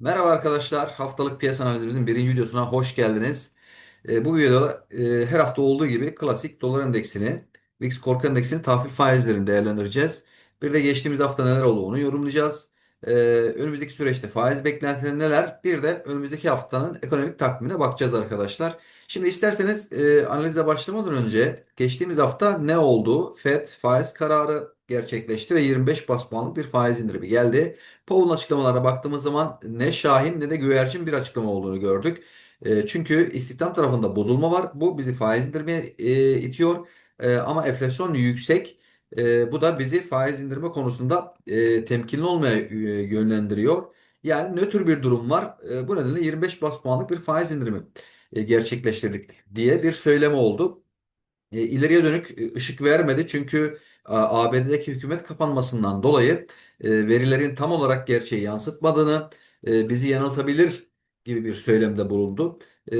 Merhaba arkadaşlar. Haftalık piyasa analizimizin birinci videosuna hoş geldiniz. E, bu videoda e, her hafta olduğu gibi klasik dolar endeksini, VIX korku endeksini tahvil faizlerini değerlendireceğiz. Bir de geçtiğimiz hafta neler oldu onu yorumlayacağız. E, önümüzdeki süreçte faiz beklentileri neler? Bir de önümüzdeki haftanın ekonomik takvimine bakacağız arkadaşlar. Şimdi isterseniz e, analize başlamadan önce geçtiğimiz hafta ne oldu? FED faiz kararı gerçekleşti ve 25 bas puanlık bir faiz indirimi geldi. Powell'ın açıklamalarına baktığımız zaman ne Şahin ne de güvercin bir açıklama olduğunu gördük. E, çünkü istihdam tarafında bozulma var. Bu bizi faiz indirmeye e, itiyor. E, ama enflasyon yüksek. E, bu da bizi faiz indirme konusunda e, temkinli olmaya e, yönlendiriyor. Yani nötr bir durum var. E, bu nedenle 25 bas puanlık bir faiz indirimi e, gerçekleştirdik diye bir söyleme oldu. E, ileriye dönük e, ışık vermedi çünkü ABD'deki hükümet kapanmasından dolayı e, verilerin tam olarak gerçeği yansıtmadığını, e, bizi yanıltabilir gibi bir söylemde bulundu. E,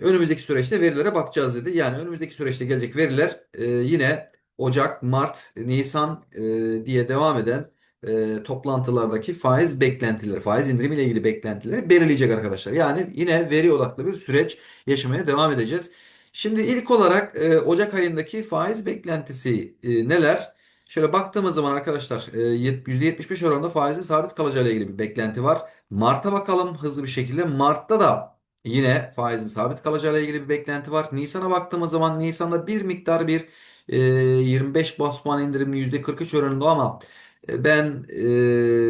önümüzdeki süreçte verilere bakacağız dedi. Yani önümüzdeki süreçte gelecek veriler e, yine Ocak, Mart, Nisan e, diye devam eden e, toplantılardaki faiz beklentileri, faiz indirimiyle ilgili beklentileri belirleyecek arkadaşlar. Yani yine veri odaklı bir süreç yaşamaya devam edeceğiz. Şimdi ilk olarak e, Ocak ayındaki faiz beklentisi e, neler? Şöyle baktığımız zaman arkadaşlar e, yet- %75 oranında faizin sabit kalacağı ile ilgili bir beklenti var. Mart'a bakalım hızlı bir şekilde. Mart'ta da yine faizin sabit kalacağı ile ilgili bir beklenti var. Nisan'a baktığımız zaman Nisan'da bir miktar bir e, 25 bas puan indirimli %43 oranında ama e, ben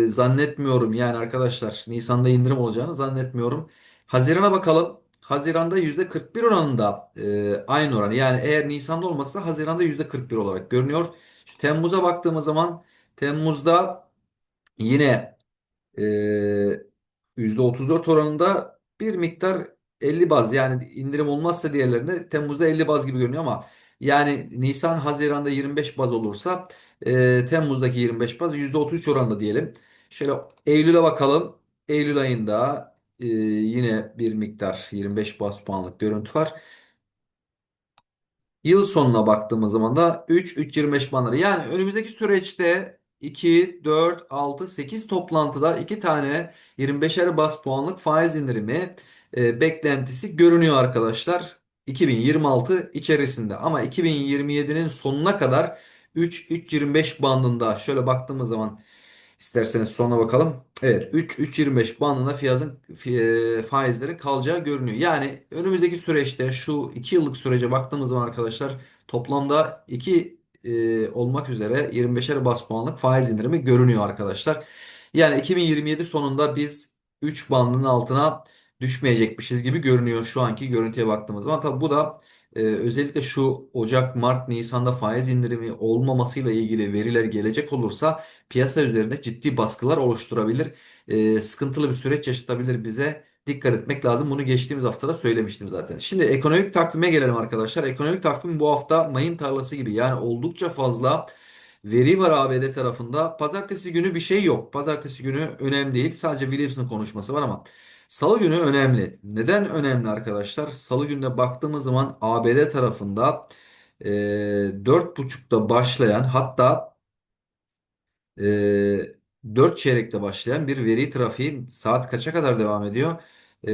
e, zannetmiyorum yani arkadaşlar Nisan'da indirim olacağını zannetmiyorum. Haziran'a bakalım. Haziran'da %41 oranında e, aynı oran. Yani eğer Nisan'da olmasa Haziran'da %41 olarak görünüyor. Şu Temmuz'a baktığımız zaman Temmuz'da yine ee, %34 oranında bir miktar 50 baz yani indirim olmazsa diğerlerinde Temmuz'da 50 baz gibi görünüyor ama yani Nisan Haziran'da 25 baz olursa e, Temmuz'daki 25 baz %33 oranında diyelim. Şöyle Eylül'e bakalım. Eylül ayında e, yine bir miktar 25 baz puanlık görüntü var. Yıl sonuna baktığımız zaman da 3, 3.25 banları. Yani önümüzdeki süreçte 2, 4, 6, 8 toplantıda 2 tane 25'er bas puanlık faiz indirimi e, beklentisi görünüyor arkadaşlar. 2026 içerisinde ama 2027'nin sonuna kadar 3, 3.25 bandında şöyle baktığımız zaman İsterseniz sonra bakalım. Evet 3 3.25 bandında fiyatın fi- faizlerin kalacağı görünüyor. Yani önümüzdeki süreçte şu 2 yıllık sürece baktığımız zaman arkadaşlar toplamda 2 e, olmak üzere 25'er bas puanlık faiz indirimi görünüyor arkadaşlar. Yani 2027 sonunda biz 3 bandının altına düşmeyecekmişiz gibi görünüyor şu anki görüntüye baktığımız zaman. Tabi bu da e, özellikle şu Ocak, Mart, Nisan'da faiz indirimi olmamasıyla ilgili veriler gelecek olursa piyasa üzerinde ciddi baskılar oluşturabilir. Ee, sıkıntılı bir süreç yaşatabilir bize. Dikkat etmek lazım. Bunu geçtiğimiz haftada söylemiştim zaten. Şimdi ekonomik takvime gelelim arkadaşlar. Ekonomik takvim bu hafta mayın tarlası gibi. Yani oldukça fazla veri var ABD tarafında. Pazartesi günü bir şey yok. Pazartesi günü önemli değil. Sadece Williams'ın konuşması var ama Salı günü önemli. Neden önemli arkadaşlar? Salı gününe baktığımız zaman ABD tarafında e, 4.30'da başlayan hatta e, 4 çeyrekte başlayan bir veri trafiği saat kaça kadar devam ediyor? E,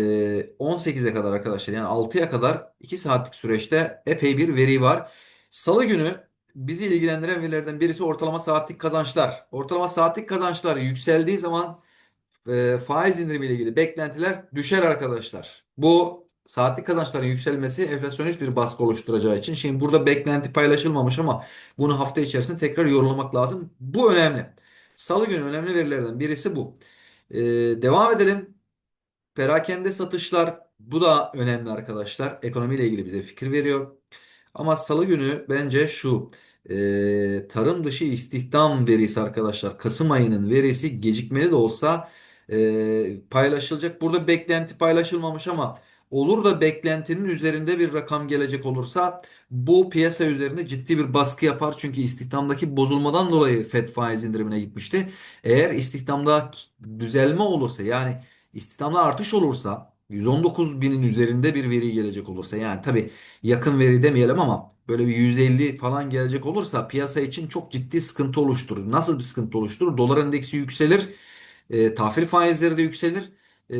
18'e kadar arkadaşlar yani 6'ya kadar 2 saatlik süreçte epey bir veri var. Salı günü bizi ilgilendiren verilerden birisi ortalama saatlik kazançlar. Ortalama saatlik kazançlar yükseldiği zaman e, faiz indirimi ile ilgili beklentiler düşer arkadaşlar. Bu saatlik kazançların yükselmesi enflasyonist bir baskı oluşturacağı için. Şimdi burada beklenti paylaşılmamış ama bunu hafta içerisinde tekrar yorumlamak lazım. Bu önemli. Salı günü önemli verilerden birisi bu. E, devam edelim. Perakende satışlar bu da önemli arkadaşlar. Ekonomiyle ilgili bize fikir veriyor. Ama salı günü bence şu e, tarım dışı istihdam verisi arkadaşlar Kasım ayının verisi gecikmeli de olsa e, paylaşılacak. Burada beklenti paylaşılmamış ama olur da beklentinin üzerinde bir rakam gelecek olursa bu piyasa üzerinde ciddi bir baskı yapar. Çünkü istihdamdaki bozulmadan dolayı FED faiz indirimine gitmişti. Eğer istihdamda düzelme olursa yani istihdamda artış olursa 119 binin üzerinde bir veri gelecek olursa yani tabii yakın veri demeyelim ama böyle bir 150 falan gelecek olursa piyasa için çok ciddi sıkıntı oluşturur. Nasıl bir sıkıntı oluşturur? Dolar endeksi yükselir, e, tahvil faizleri de yükselir. e,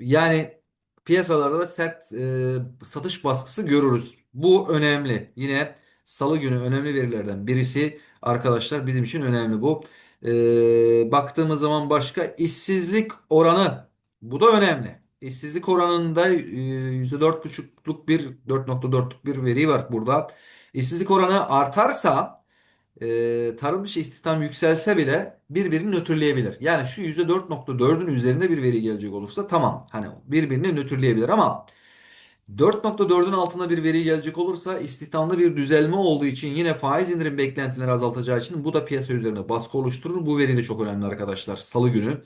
yani piyasalarda da sert e, satış baskısı görürüz. Bu önemli. Yine Salı günü önemli verilerden birisi arkadaşlar bizim için önemli bu. E, baktığımız zaman başka işsizlik oranı bu da önemli. İşsizlik oranında e, %4,5'luk bir 4.4'lük bir veri var burada. İşsizlik oranı artarsa e, tarım dışı istihdam yükselse bile birbirini nötrleyebilir. Yani şu %4.4'ün üzerinde bir veri gelecek olursa tamam. Hani birbirini nötrleyebilir ama 4.4'ün altında bir veri gelecek olursa istihdamda bir düzelme olduğu için yine faiz indirim beklentileri azaltacağı için bu da piyasa üzerine baskı oluşturur. Bu veri de çok önemli arkadaşlar. Salı günü.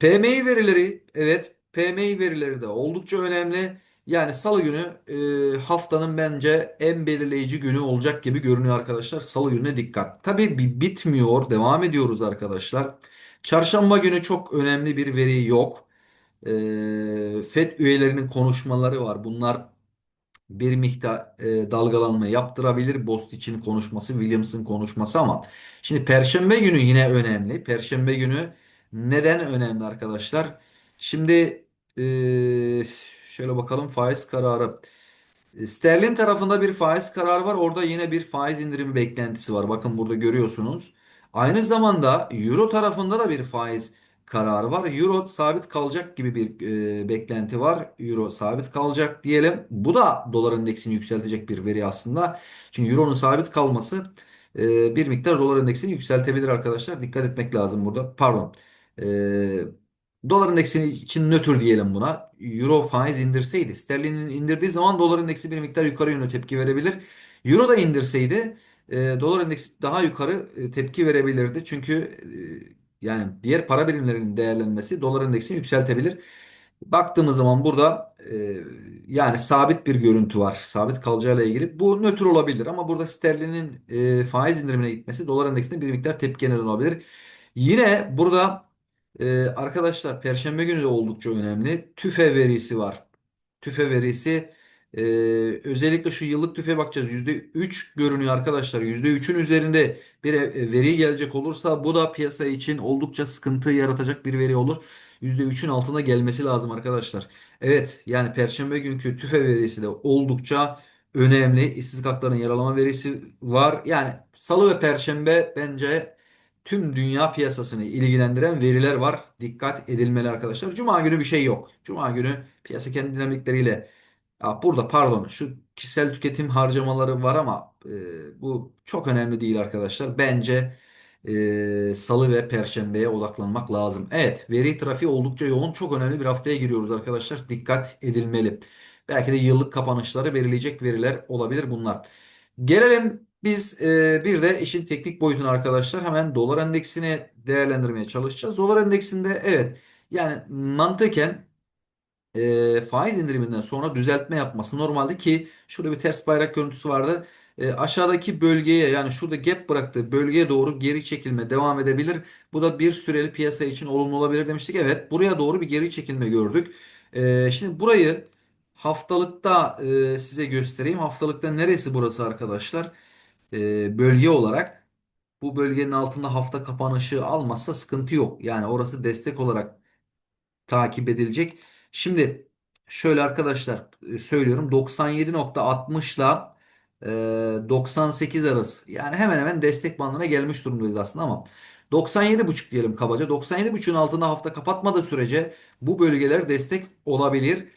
PMI verileri evet PMI verileri de oldukça önemli. Yani Salı günü e, haftanın bence en belirleyici günü olacak gibi görünüyor arkadaşlar. Salı gününe dikkat. Tabii bir bitmiyor. Devam ediyoruz arkadaşlar. Çarşamba günü çok önemli bir veri yok. E, FED üyelerinin konuşmaları var. Bunlar bir miktar e, dalgalanma yaptırabilir. Bostich'in konuşması, Williams'ın konuşması ama şimdi Perşembe günü yine önemli. Perşembe günü neden önemli arkadaşlar? Şimdi e, şöyle bakalım faiz kararı. E, Sterlin tarafında bir faiz kararı var. Orada yine bir faiz indirimi beklentisi var. Bakın burada görüyorsunuz. Aynı zamanda Euro tarafında da bir faiz kararı var. Euro sabit kalacak gibi bir e, beklenti var. Euro sabit kalacak diyelim. Bu da dolar endeksini yükseltecek bir veri aslında. Çünkü Euro'nun sabit kalması e, bir miktar dolar endeksini yükseltebilir arkadaşlar. Dikkat etmek lazım burada. Pardon. E, Dolar endeksini için nötr diyelim buna. Euro faiz indirseydi, sterlinin indirdiği zaman dolar endeksi bir miktar yukarı yönlü tepki verebilir. Euro da indirseydi e, dolar endeksi daha yukarı e, tepki verebilirdi. Çünkü e, yani diğer para birimlerinin değerlenmesi dolar endeksini yükseltebilir. Baktığımız zaman burada e, yani sabit bir görüntü var. Sabit kalacağıyla ilgili. Bu nötr olabilir ama burada sterlinin e, faiz indirimine gitmesi dolar endeksine bir miktar tepki neden olabilir. Yine burada ee, arkadaşlar Perşembe günü de oldukça önemli. TÜFE verisi var. TÜFE verisi e, özellikle şu yıllık TÜFE bakacağız. %3 görünüyor arkadaşlar. %3'ün üzerinde bir e, veri gelecek olursa bu da piyasa için oldukça sıkıntı yaratacak bir veri olur. %3'ün altına gelmesi lazım arkadaşlar. Evet yani Perşembe günkü TÜFE verisi de oldukça önemli. İşsizlik haklarının yaralama verisi var. Yani Salı ve Perşembe bence tüm dünya piyasasını ilgilendiren veriler var. Dikkat edilmeli arkadaşlar. Cuma günü bir şey yok. Cuma günü piyasa kendi dinamikleriyle ya burada pardon şu kişisel tüketim harcamaları var ama e, bu çok önemli değil arkadaşlar. Bence e, Salı ve Perşembe'ye odaklanmak lazım. Evet veri trafiği oldukça yoğun. Çok önemli bir haftaya giriyoruz arkadaşlar. Dikkat edilmeli. Belki de yıllık kapanışları belirleyecek veriler olabilir bunlar. Gelelim biz e, bir de işin teknik boyutunu arkadaşlar hemen dolar endeksini değerlendirmeye çalışacağız. Dolar endeksinde evet yani mantıken e, faiz indiriminden sonra düzeltme yapması normalde ki şurada bir ters bayrak görüntüsü vardı. E, aşağıdaki bölgeye yani şurada gap bıraktığı bölgeye doğru geri çekilme devam edebilir. Bu da bir süreli piyasa için olumlu olabilir demiştik. Evet buraya doğru bir geri çekilme gördük. E, şimdi burayı haftalıkta e, size göstereyim. Haftalıkta neresi burası arkadaşlar? E, bölge olarak bu bölgenin altında hafta kapanışı almazsa sıkıntı yok. Yani orası destek olarak takip edilecek. Şimdi şöyle arkadaşlar e, söylüyorum 97.60 ile e, 98 arası yani hemen hemen destek bandına gelmiş durumdayız aslında ama 97.5 diyelim kabaca 97.5'ün altında hafta kapatmadığı sürece bu bölgeler destek olabilir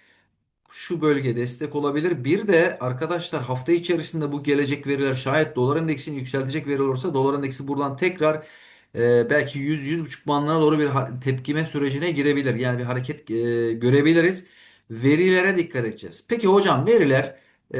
şu bölge destek olabilir. Bir de arkadaşlar hafta içerisinde bu gelecek veriler şayet dolar endeksini yükseltecek veri olursa dolar endeksi buradan tekrar e, belki 100-100,5 bandına doğru bir tepkime sürecine girebilir. Yani bir hareket e, görebiliriz. Verilere dikkat edeceğiz. Peki hocam veriler e,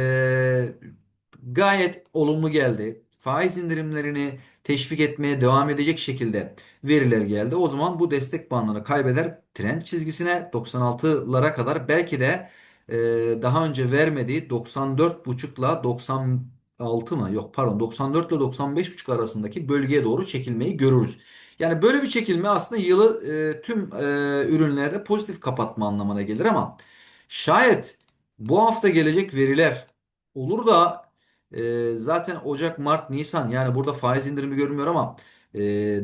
gayet olumlu geldi. Faiz indirimlerini teşvik etmeye devam edecek şekilde veriler geldi. O zaman bu destek bandını kaybeder. Trend çizgisine 96'lara kadar belki de e, daha önce vermediği 94,5 ile 96 mı? Yok pardon 94 ile 95,5 arasındaki bölgeye doğru çekilmeyi görürüz. Yani böyle bir çekilme aslında yılı e, tüm e, ürünlerde pozitif kapatma anlamına gelir ama şayet bu hafta gelecek veriler olur da e, zaten Ocak, Mart, Nisan yani burada faiz indirimi görünmüyor ama e,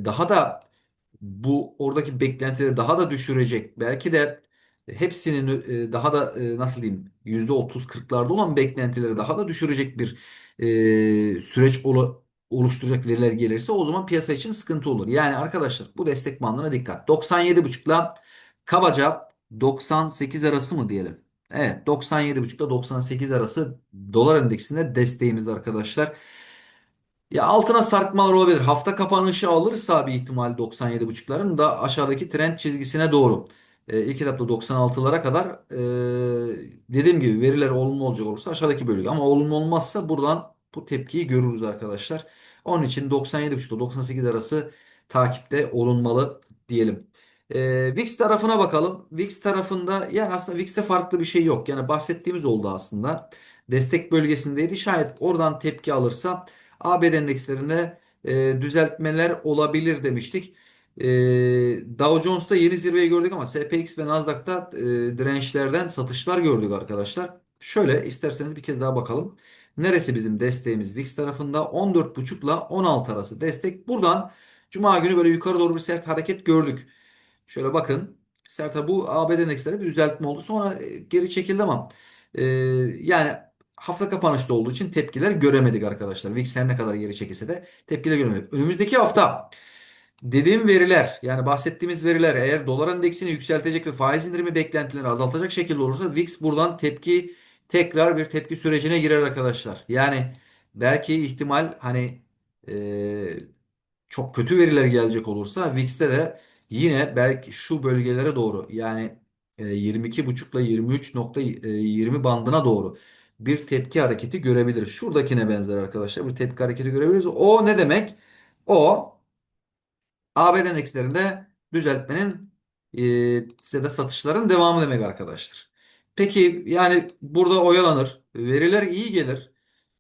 daha da bu oradaki beklentileri daha da düşürecek. Belki de hepsinin e, daha da e, nasıl diyeyim %30-40'larda olan beklentileri daha da düşürecek bir e, süreç oluşturacak veriler gelirse o zaman piyasa için sıkıntı olur. Yani arkadaşlar bu destek bandına dikkat. 97,5 ile kabaca 98 arası mı diyelim? Evet 97,5 ile 98 arası dolar endeksinde desteğimiz arkadaşlar. Ya altına sarkmalar olabilir. Hafta kapanışı alırsa bir ihtimal 97.5'ların da aşağıdaki trend çizgisine doğru. E, ilk etapta 96'lara kadar e, dediğim gibi veriler olumlu olacak olursa aşağıdaki bölge. Ama olumlu olmazsa buradan bu tepkiyi görürüz arkadaşlar. Onun için 97.5 ile 98 arası takipte olunmalı diyelim. E, VIX tarafına bakalım. VIX tarafında yani aslında VIX'te farklı bir şey yok. Yani bahsettiğimiz oldu aslında. Destek bölgesindeydi. Şayet oradan tepki alırsa ABD endekslerinde e, düzeltmeler olabilir demiştik. E, Dow Jones'ta yeni zirveyi gördük ama SPX ve Nasdaq'ta e, dirençlerden satışlar gördük arkadaşlar. Şöyle isterseniz bir kez daha bakalım. Neresi bizim desteğimiz? VIX tarafında 14.5 ile 16 arası destek. Buradan Cuma günü böyle yukarı doğru bir sert hareket gördük. Şöyle bakın. Sert bu ABD endeksleri bir düzeltme oldu. Sonra e, geri çekildi ama e, yani hafta kapanışta olduğu için tepkiler göremedik arkadaşlar. VIX her ne kadar geri çekilse de tepkiler göremedik. Önümüzdeki hafta dediğim veriler yani bahsettiğimiz veriler eğer dolar endeksini yükseltecek ve faiz indirimi beklentileri azaltacak şekilde olursa VIX buradan tepki tekrar bir tepki sürecine girer arkadaşlar. Yani belki ihtimal hani e, çok kötü veriler gelecek olursa VIX'te de yine belki şu bölgelere doğru yani e, 22,5 ile 23.20 bandına doğru bir tepki hareketi görebiliriz. Şuradakine benzer arkadaşlar bir tepki hareketi görebiliriz. O ne demek? O ABD endekslerinde düzeltmenin e, size de satışların devamı demek arkadaşlar. Peki yani burada oyalanır. Veriler iyi gelir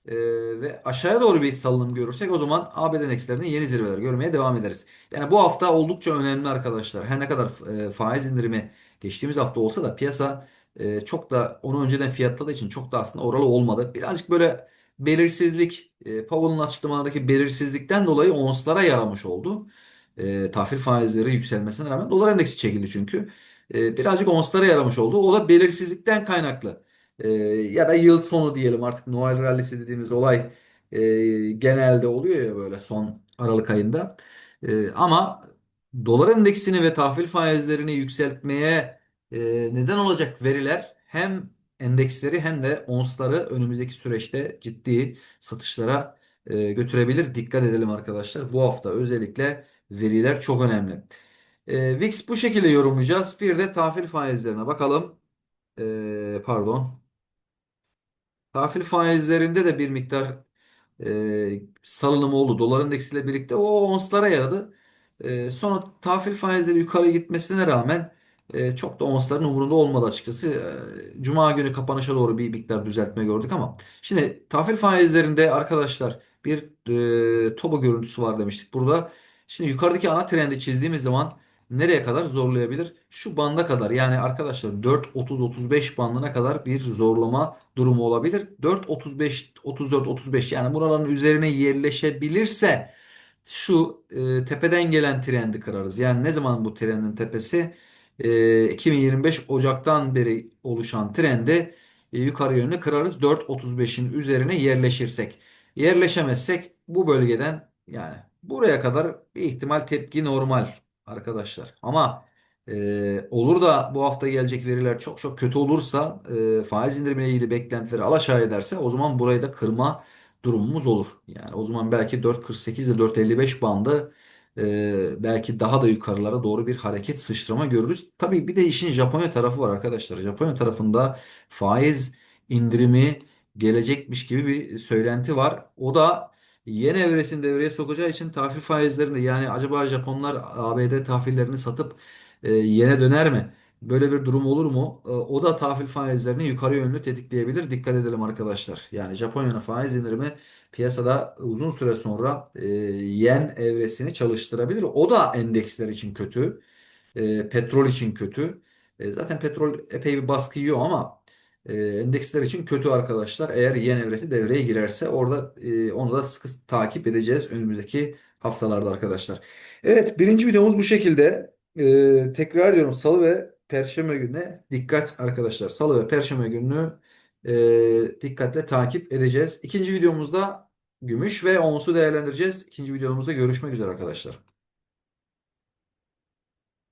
e, ve aşağıya doğru bir salınım görürsek o zaman ABD endekslerinde yeni zirveler görmeye devam ederiz. Yani bu hafta oldukça önemli arkadaşlar. Her ne kadar e, faiz indirimi geçtiğimiz hafta olsa da piyasa e, çok da onu önceden fiyatladığı için çok da aslında oralı olmadı. Birazcık böyle belirsizlik, e, Powell'ın açıklamalarındaki belirsizlikten dolayı onslara yaramış oldu. E, tahvil faizleri yükselmesine rağmen dolar endeksi çekildi çünkü. E, birazcık onslara yaramış oldu. O da belirsizlikten kaynaklı. E, ya da yıl sonu diyelim artık Noel rallisi dediğimiz olay e, genelde oluyor ya böyle son Aralık ayında. E, ama dolar endeksini ve tahvil faizlerini yükseltmeye e, neden olacak veriler hem endeksleri hem de onsları önümüzdeki süreçte ciddi satışlara e, götürebilir. Dikkat edelim arkadaşlar. Bu hafta özellikle veriler çok önemli. E, VIX bu şekilde yorumlayacağız. Bir de tahvil faizlerine bakalım. E, pardon. Tahvil faizlerinde de bir miktar e, salınım oldu. Dolar endeksiyle birlikte o onslara yaradı. E, sonra tahvil faizleri yukarı gitmesine rağmen e, çok da onsların umurunda olmadı açıkçası. E, Cuma günü kapanışa doğru bir miktar düzeltme gördük ama şimdi tahvil faizlerinde arkadaşlar bir e, toba görüntüsü var demiştik burada. Şimdi yukarıdaki ana trendi çizdiğimiz zaman nereye kadar zorlayabilir? Şu banda kadar yani arkadaşlar 4.30-35 bandına kadar bir zorlama durumu olabilir. 4.35 34 35 yani buraların üzerine yerleşebilirse şu e, tepeden gelen trendi kırarız. Yani ne zaman bu trendin tepesi? E, 2025 Ocak'tan beri oluşan trendi e, yukarı yönlü kırarız. 4.35'in üzerine yerleşirsek. Yerleşemezsek bu bölgeden yani buraya kadar bir ihtimal tepki normal arkadaşlar. Ama e, olur da bu hafta gelecek veriler çok çok kötü olursa e, faiz indirimiyle ilgili beklentileri alaşağı ederse o zaman burayı da kırma durumumuz olur. Yani o zaman belki 4.48 ile 4.55 bandı e, belki daha da yukarılara doğru bir hareket sıçrama görürüz. Tabii bir de işin Japonya tarafı var arkadaşlar. Japonya tarafında faiz indirimi gelecekmiş gibi bir söylenti var. O da Yeni evresini devreye sokacağı için tahvil faizlerini yani acaba Japonlar ABD tahvillerini satıp e, yene döner mi? Böyle bir durum olur mu? E, o da tahvil faizlerini yukarı yönlü tetikleyebilir. Dikkat edelim arkadaşlar. Yani Japonya'nın faiz indirimi piyasada uzun süre sonra e, yen evresini çalıştırabilir. O da endeksler için kötü. Petrol için kötü. Zaten petrol epey bir baskı yiyor ama e, endeksler için kötü arkadaşlar. Eğer yen evresi devreye girerse orada e, onu da sıkı takip edeceğiz önümüzdeki haftalarda arkadaşlar. Evet birinci videomuz bu şekilde. E, tekrar diyorum Salı ve Perşembe gününe dikkat arkadaşlar. Salı ve Perşembe gününü e, dikkatle takip edeceğiz. İkinci videomuzda gümüş ve onsu değerlendireceğiz. İkinci videomuzda görüşmek üzere arkadaşlar.